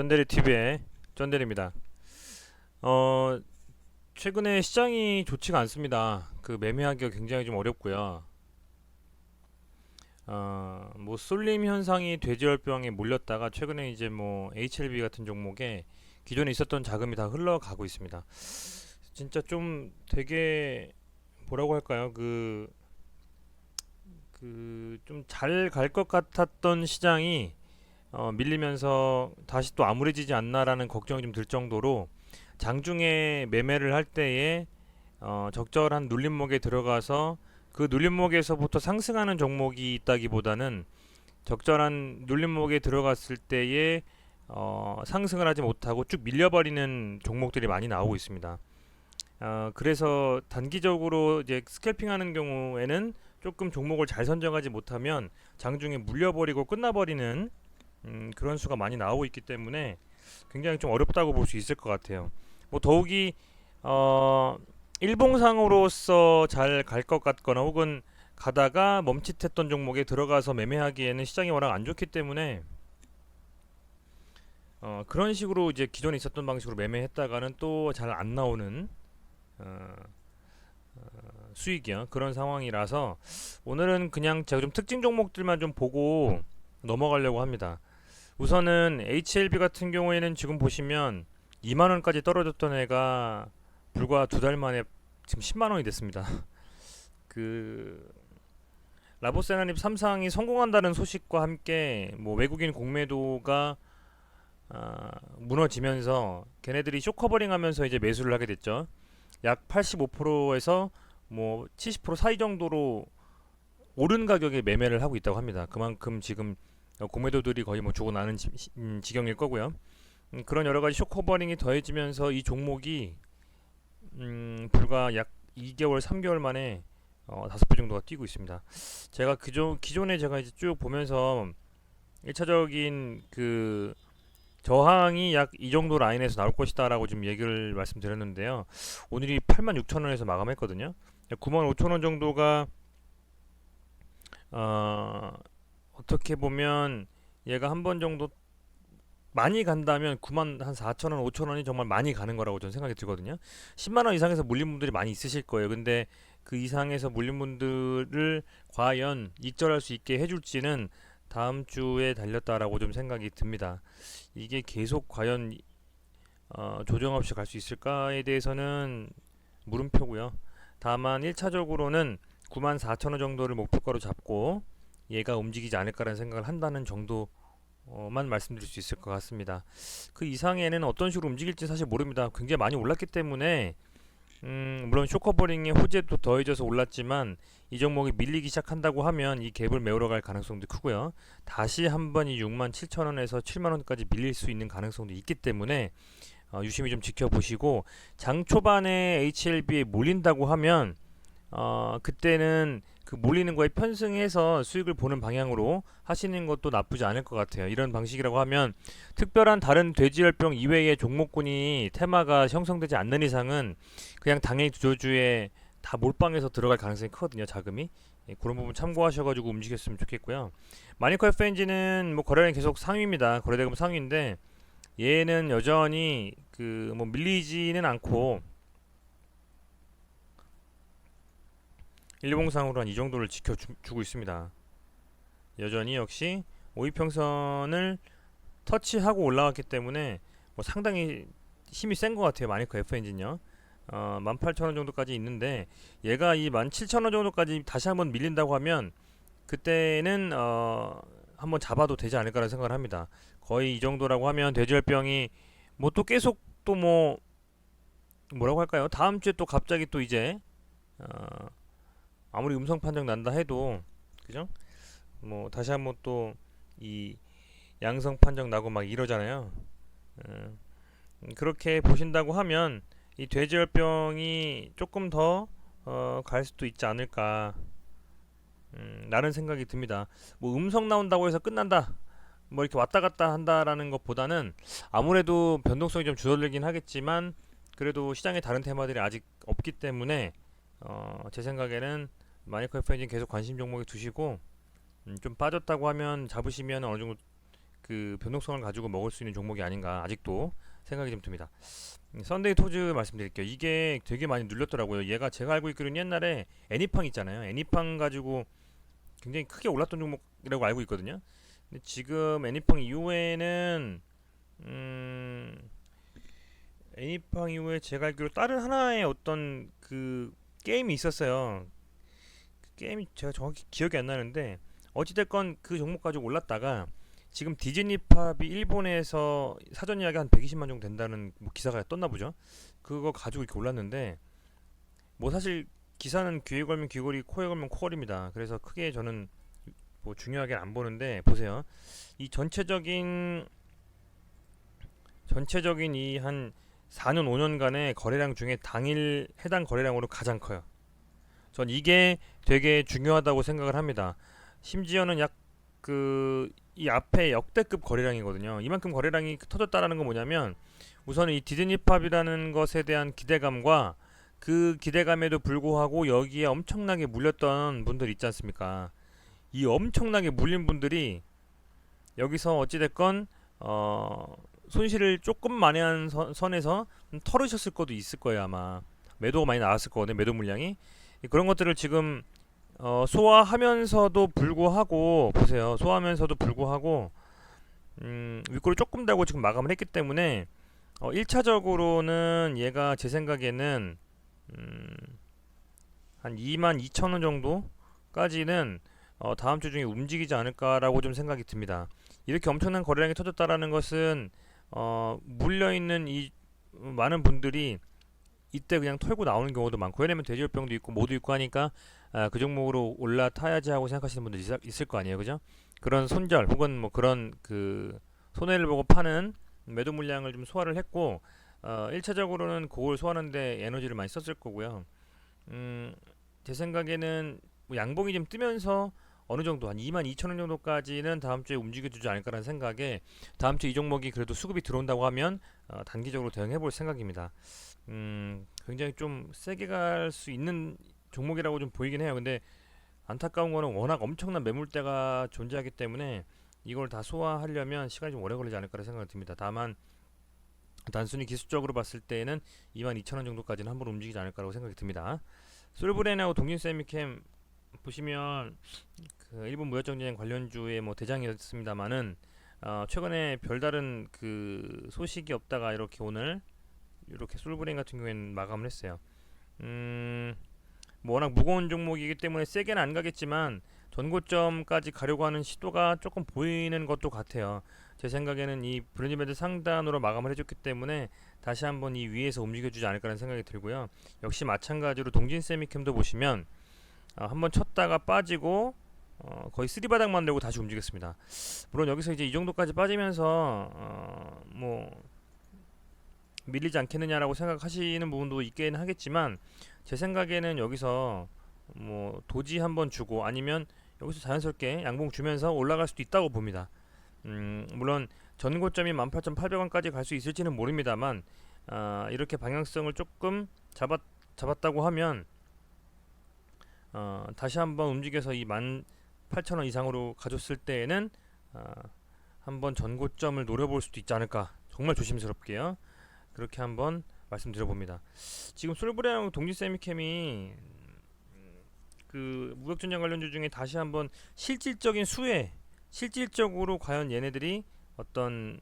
쩐데리 TV의 쩐데리입니다. 어 최근에 시장이 좋지가 않습니다. 그 매매하기가 굉장히 좀 어렵고요. 어 뭐 쏠림 현상이 돼지열병에 몰렸다가 최근에 이제 뭐 HLB 같은 종목에 기존에 있었던 자금이 다 흘러가고 있습니다. 진짜 좀 되게 뭐라고 할까요? 그 그 좀 잘 갈 것 같았던 시장이 어, 밀리면서 다시 또 암울해지지 않나라는 걱정이 좀 들 정도로 장중에 매매를 할 때에 어, 적절한 눌림목에 들어가서 그 눌림목에서부터 상승하는 종목이 있다기보다는 적절한 눌림목에 들어갔을 때에 어, 상승을 하지 못하고 쭉 밀려버리는 종목들이 많이 나오고 있습니다. 어, 그래서 단기적으로 이제 스캘핑하는 경우에는 조금 종목을 잘 선정하지 못하면 장중에 물려버리고 끝나버리는 음, 그런 수가 많이 나오고 있기 때문에 굉장히 좀 어렵다고 볼 수 있을 것 같아요. 뭐 더욱이 어, 일봉상으로서 잘 갈 것 같거나 혹은 가다가 멈칫했던 종목에 들어가서 매매하기에는 시장이 워낙 안 좋기 때문에 어, 그런 식으로 이제 기존에 있었던 방식으로 매매했다가는 또 잘 안 나오는 어, 어, 수익이요 그런 상황이라서 오늘은 그냥 제가 좀 특징 종목들만 좀 보고 넘어가려고 합니다. 우선은 HLB 같은 경우에는 지금 보시면 2만 원까지 떨어졌던 애가 불과 두 달 만에 지금 10만 원이 됐습니다. 그 라보세나립 3상이 성공한다는 소식과 함께 뭐 외국인 공매도가 아, 무너지면서 걔네들이 쇼커버링하면서 이제 매수를 하게 됐죠. 약 85%에서 뭐 70% 사이 정도로 오른 가격에 매매를 하고 있다고 합니다. 그만큼 지금 어, 공매도들이 거의 뭐 주고 나는 지, 음, 지경일 거고요. 음, 그런 여러 가지 쇼커버링이 더해지면서 이 종목이 음, 불과 약 2개월, 3개월 만에 어, 5배 정도가 뛰고 있습니다. 제가 그전 기존에 제가 이제 쭉 보면서 1차적인 그 저항이 약 이 정도 라인에서 나올 것이다라고 지금 얘기를 말씀드렸는데요. 오늘이 86,000원에서 마감했거든요. 95,000원 정도가 어, 어떻게 보면 얘가 한 번 정도 많이 간다면 9만 한 4천 원, 5천 원이 정말 많이 가는 거라고 저는 생각이 들거든요. 10만 원 이상에서 물린 분들이 많이 있으실 거예요. 근데 그 이상에서 물린 분들을 과연 익절할 수 있게 해줄지는 다음 주에 달렸다라고 좀 생각이 듭니다. 이게 계속 과연 어, 조정 없이 갈 수 있을까에 대해서는 물음표고요. 다만 1차적으로는 9만 4천 원 정도를 목표가로 잡고 얘가 움직이지 않을까라는 생각을 한다는 정도만 말씀드릴 수 있을 것 같습니다. 그 이상에는 어떤 식으로 움직일지 사실 모릅니다. 굉장히 많이 올랐기 때문에 음, 물론 쇼커버링의 호재도 더해져서 올랐지만 이 종목이 밀리기 시작한다고 하면 이 갭을 메우러 갈 가능성도 크고요. 다시 한번 이 6만 7천 원에서 7만 원까지 밀릴 수 있는 가능성도 있기 때문에 어, 유심히 좀 지켜보시고 장 초반에 HLB에 몰린다고 하면 어, 그때는 그 몰리는 거에 편승해서 수익을 보는 방향으로 하시는 것도 나쁘지 않을 것 같아요. 이런 방식이라고 하면 특별한 다른 돼지열병 이외의 종목군이 테마가 형성되지 않는 이상은 그냥 당연히 주주에 다 몰빵해서 들어갈 가능성이 크거든요. 자금이 예, 그런 부분 참고하셔가지고 움직였으면 좋겠고요. 마니커 FNG는 뭐 거래량 계속 상위입니다. 거래대금 상위인데 얘는 여전히 그 뭐 밀리지는 않고 일봉상으로 한 이 정도를 지켜주고 있습니다. 여전히 역시 5위평선을 터치하고 올라왔기 때문에 뭐 상당히 힘이 센 것 같아요. 마니커 F 엔진요. 어, 18,000원 정도까지 있는데 얘가 이 17,000원 정도까지 다시 한번 밀린다고 하면 그때는 어, 한번 잡아도 되지 않을까라는 생각을 합니다. 거의 이 정도라고 하면 돼지열병이 뭐 또 계속 또 뭐 뭐라고 할까요? 다음 주에 또 갑자기 또 이제 어, 아무리 음성 판정 난다 해도 그죠? 뭐 다시 한번 또 이 양성 판정 나고 막 이러잖아요. 음, 그렇게 보신다고 하면 이 돼지열병이 조금 더 어, 갈 수도 있지 않을까 음, 라는 생각이 듭니다. 뭐 음성 나온다고 해서 끝난다. 뭐 이렇게 왔다 갔다 한다라는 것보다는 아무래도 변동성이 좀 줄어들긴 하겠지만 그래도 시장에 다른 테마들이 아직 없기 때문에 어, 제 생각에는 마이크로 FN진 계속 관심 종목에 두시고 음, 좀 빠졌다고 하면 잡으시면 어느 정도 그 변동성을 가지고 먹을 수 있는 종목이 아닌가 아직도 생각이 좀 듭니다. 음, 썬데이 토즈 말씀드릴게요. 이게 되게 많이 눌렸더라고요. 얘가 제가 알고 있기로는 옛날에 애니팡 있잖아요. 애니팡 가지고 굉장히 크게 올랐던 종목이라고 알고 있거든요. 근데 지금 애니팡 이후에는 음 애니팡 이후에 제가 알기로 다른 하나의 어떤 그 게임이 있었어요. 그 게임이 제가 정확히 기억이 안 나는데 어찌됐건 그 종목 가지고 올랐다가 지금 디즈니 팝이 일본에서 사전 예약이 한 120만 정도 된다는 뭐 기사가 떴나 보죠. 그거 가지고 이렇게 올랐는데 뭐 사실 기사는 귀에 걸면 귀걸이, 코에 걸면 코걸입니다. 그래서 크게 저는 뭐 중요하게 안 보는데 보세요. 이 전체적인 전체적인 이 한 4년 5년간의 거래량 중에 당일 해당 거래량으로 가장 커요. 전 이게 되게 중요하다고 생각을 합니다. 심지어는 약 그 이 앞에 역대급 거래량이거든요. 이만큼 거래량이 터졌다라는 건 뭐냐면 우선 이 디즈니 팝이라는 것에 대한 기대감과 그 기대감에도 불구하고 여기에 엄청나게 물렸던 분들 있지 않습니까? 이 엄청나게 물린 분들이 여기서 어찌됐건 어 손실을 조금 만회한 선, 선에서 좀 털으셨을 것도 있을 거예요 아마 매도가 많이 나왔을 거거든요 매도 물량이 그런 것들을 지금 어, 소화하면서도 불구하고 보세요 소화하면서도 불구하고 음, 윗골을 조금 달고 지금 마감을 했기 때문에 어, 1차적으로는 얘가 제 생각에는 음, 한 2만 2천 원 정도까지는 어, 다음 주 중에 움직이지 않을까라고 좀 생각이 듭니다. 이렇게 엄청난 거래량이 터졌다라는 것은 어, 물려 있는 이 많은 분들이 이때 그냥 털고 나오는 경우도 많고 왜냐면 돼지열병도 있고 모두 있고 하니까 아, 그 종목으로 올라타야지 하고 생각하시는 분들 있, 있을 거 아니에요, 그죠? 그런 손절 혹은 뭐 그런 그 손해를 보고 파는 매도 물량을 좀 소화를 했고 어, 1차적으로는 그걸 소화하는데 에너지를 많이 썼을 거고요. 음, 제 생각에는 뭐 양봉이 좀 뜨면서 어느 정도 한 2만 2천 원 정도까지는 다음 주에 움직여주지 않을까라는 생각에 다음 주 이 종목이 그래도 수급이 들어온다고 하면 어, 단기적으로 대응해 볼 생각입니다. 음, 굉장히 좀 세게 갈 수 있는 종목이라고 좀 보이긴 해요. 근데 안타까운 거는 워낙 엄청난 매물대가 존재하기 때문에 이걸 다 소화하려면 시간이 좀 오래 걸리지 않을까라 생각이 듭니다. 다만 단순히 기술적으로 봤을 때에는 22,000원 정도까지는 한번 움직이지 않을까라고 생각이 듭니다. 솔브렌하고 동진세미캠 보시면 그 일본 무역정쟁 관련주의 뭐 대장이었습니다만은 어, 최근에 별다른 그 소식이 없다가 이렇게 오늘 이렇게 솔브렌 같은 경우에는 마감을 했어요. 음, 뭐 워낙 무거운 종목이기 때문에 세게는 안 가겠지만 전고점까지 가려고 하는 시도가 조금 보이는 것도 같아요. 제 생각에는 이 브랜드밴드 상단으로 마감을 해줬기 때문에 다시 한번 이 위에서 움직여주지 않을까라는 생각이 들고요. 역시 마찬가지로 동진 세미캠도 보시면 어, 한번 쳤다가 빠지고 어, 거의 쓰리바닥 만들고 다시 움직였습니다. 물론 여기서 이제 이 정도까지 빠지면서 어, 뭐 밀리지 않겠느냐라고 생각하시는 부분도 있긴 하겠지만 제 생각에는 여기서 뭐 도지 한번 주고 아니면 여기서 자연스럽게 양봉 주면서 올라갈 수도 있다고 봅니다. 음, 물론 전고점이 18,800원까지 갈 수 있을지는 모릅니다만 아, 이렇게 방향성을 조금 잡았, 잡았다고 하면 어, 다시 한번 움직여서 이 18,000원 이상으로 가졌을 때에는 아, 한번 전고점을 노려볼 수도 있지 않을까 정말 조심스럽게요 그렇게 한번 말씀드려봅니다. 지금 솔브레랑 동지 세미캠이 그 무역전쟁 관련주 중에 다시 한번 실질적인 수혜 실질적으로 과연 얘네들이 어떤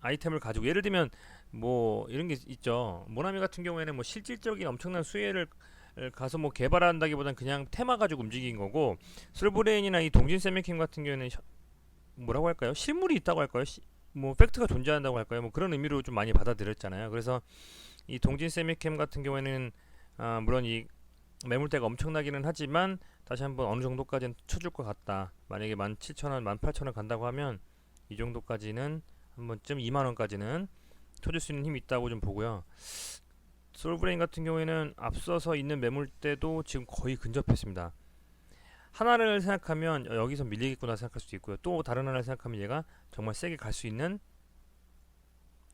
아이템을 가지고 예를 들면 뭐 이런 게 있죠. 모나미 같은 경우에는 뭐 실질적인 엄청난 수혜를 가서 뭐 개발한다기보단 그냥 테마 가지고 움직인 거고 솔브레인이나 이 동진 세미캠 같은 경우에는 혀- 뭐라고 할까요? 실물이 있다고 할까요? 시- 뭐 팩트가 존재한다고 할까요 뭐 그런 의미로 좀 많이 받아들였잖아요 그래서 이 동진 세미캠 같은 경우에는 아 물론 이 매물대가 엄청나기는 하지만 다시 한번 어느 정도까지는 쳐줄 것 같다. 만약에 17,000원, 18,000원 간다고 하면 이 정도까지는 한 번쯤 2만 원까지는 쳐줄 수 있는 힘이 있다고 좀 보고요. 솔브레인 같은 경우에는 앞서서 있는 매물대도 지금 거의 근접했습니다. 하나를 생각하면 어, 여기서 밀리겠구나 생각할 수도 있고요. 또 다른 하나를 생각하면 얘가 정말 세게 갈 수 있는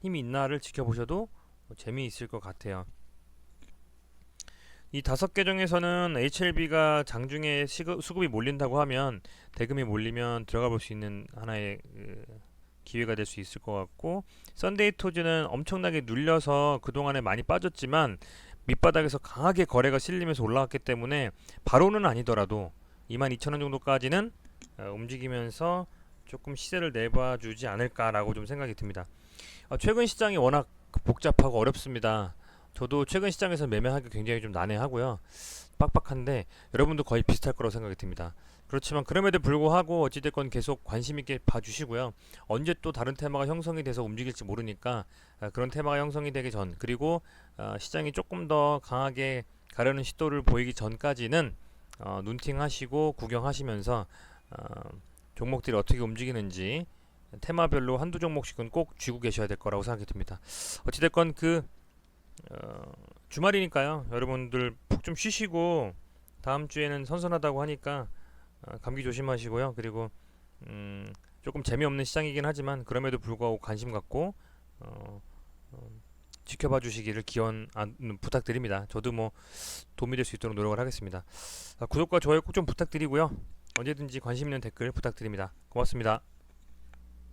힘이 있나를 지켜보셔도 재미있을 것 같아요. 이 다섯 개 중에서는 HLB가 장중에 시급, 수급이 몰린다고 하면 대금이 몰리면 들어가 볼 수 있는 하나의 그 기회가 될 수 있을 것 같고 썬데이 토즈는 엄청나게 눌려서 그동안에 많이 빠졌지만 밑바닥에서 강하게 거래가 실리면서 올라왔기 때문에 바로는 아니더라도 22,000원 정도까지는 어, 움직이면서 조금 시세를 내봐 주지 않을까라고 좀 생각이 듭니다. 어, 최근 시장이 워낙 복잡하고 어렵습니다. 저도 최근 시장에서 매매하기 굉장히 좀 난해하고요. 빡빡한데 여러분도 거의 비슷할 거라고 생각이 듭니다. 그렇지만 그럼에도 불구하고 어찌됐건 계속 관심 있게 봐주시고요. 언제 또 다른 테마가 형성이 돼서 움직일지 모르니까 아, 그런 테마가 형성이 되기 전 그리고 아, 시장이 조금 더 강하게 가려는 시도를 보이기 전까지는 어, 눈팅 하시고 구경하시면서 어, 종목들이 어떻게 움직이는지 테마별로 한두 종목씩은 꼭 쥐고 계셔야 될 거라고 생각이 듭니다. 어찌됐건 그 어, 주말이니까요. 여러분들 푹 좀 쉬시고 다음 주에는 선선하다고 하니까 어, 감기 조심하시고요. 그리고 음, 조금 재미없는 시장이긴 하지만 그럼에도 불구하고 관심 갖고 어, 어, 지켜봐 주시기를 기원 아, 음, 부탁드립니다. 저도 뭐 도움이 될 수 있도록 노력을 하겠습니다. 아, 구독과 좋아요 꼭 좀 부탁드리고요. 언제든지 관심 있는 댓글 부탁드립니다. 고맙습니다.